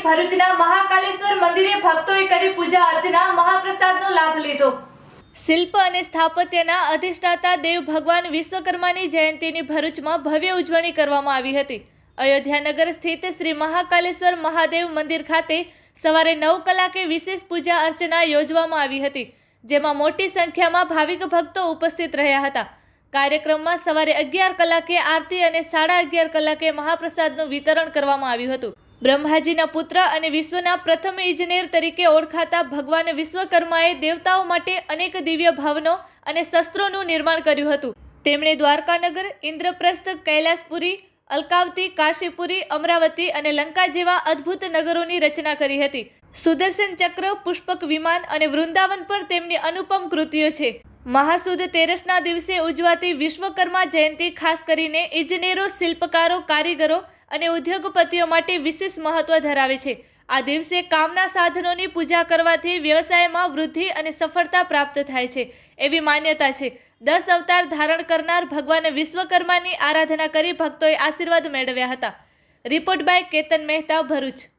ભરૂચના મહાકાલેશ્વર મંદિરે ભક્તોએ કરી પૂજા અર્ચના, મહાપ્રસાદનો લાભ લીધો. શિલ્પ અને સ્થાપત્યના અધિષ્ઠાતા દેવ ભગવાન વિશ્વકર્માની જયંતીની ભરૂચમાં ભવ્ય ઉજવણી કરવામાં આવી હતી. અયોધ્યાનગર સ્થિત શ્રી મહાકાલેશ્વર મહાદેવ મંદિર ખાતે સવારે નવ કલાકે વિશેષ પૂજા અર્ચના યોજવામાં આવી હતી, જેમાં મોટી સંખ્યામાં ભાવિક ભક્તો ઉપસ્થિત રહ્યા હતા. કાર્યક્રમમાં સવારે અગિયાર કલાકે આરતી અને સાડા અગિયાર કલાકે મહાપ્રસાદનું વિતરણ કરવામાં આવ્યું હતું. બ્રહ્માજીના પુત્ર અને વિશ્વના પ્રથમ ઇજનેર તરીકે ઓળખાતા ભગવાન વિશ્વકર્માએ દેવતાઓ માટે અનેક દિવ્ય ભાવનો અને શસ્ત્રોનું નિર્માણ કર્યું હતું. તેમણે દ્વારકાનગર, ઇન્દ્રપ્રસ્થ, કૈલાસપુરી, અલકાવતી, કાશીપુરી, અમરાવતી અને લંકા જેવા અદ્ભુત નગરોની રચના કરી હતી. સુદર્શન ચક્ર, પુષ્પક વિમાન અને વૃંદાવન પર તેમની અનુપમ કૃતિઓ છે. મહાસુદ તેરસના દિવસે ઉજવાતી વિશ્વકર્મા જયંતિ ખાસ કરીને ઇજનેરો, શિલ્પકારો, કારીગરો અને ઉદ્યોગપતિઓ માટે વિશેષ મહત્વ ધરાવે છે. આ દિવસે કામના સાધનોની પૂજા કરવાથી વ્યવસાયમાં વૃદ્ધિ અને સફળતા પ્રાપ્ત થાય છે. એવી માન્યતા છે. દસ અવતાર ધારણ કરનાર ભગવાન વિશ્વકર્માની આરાધના કરી ભક્તોએ આશીર્વાદ મેળવ્યા હતા. Report by Ketan Mehta Bharuch.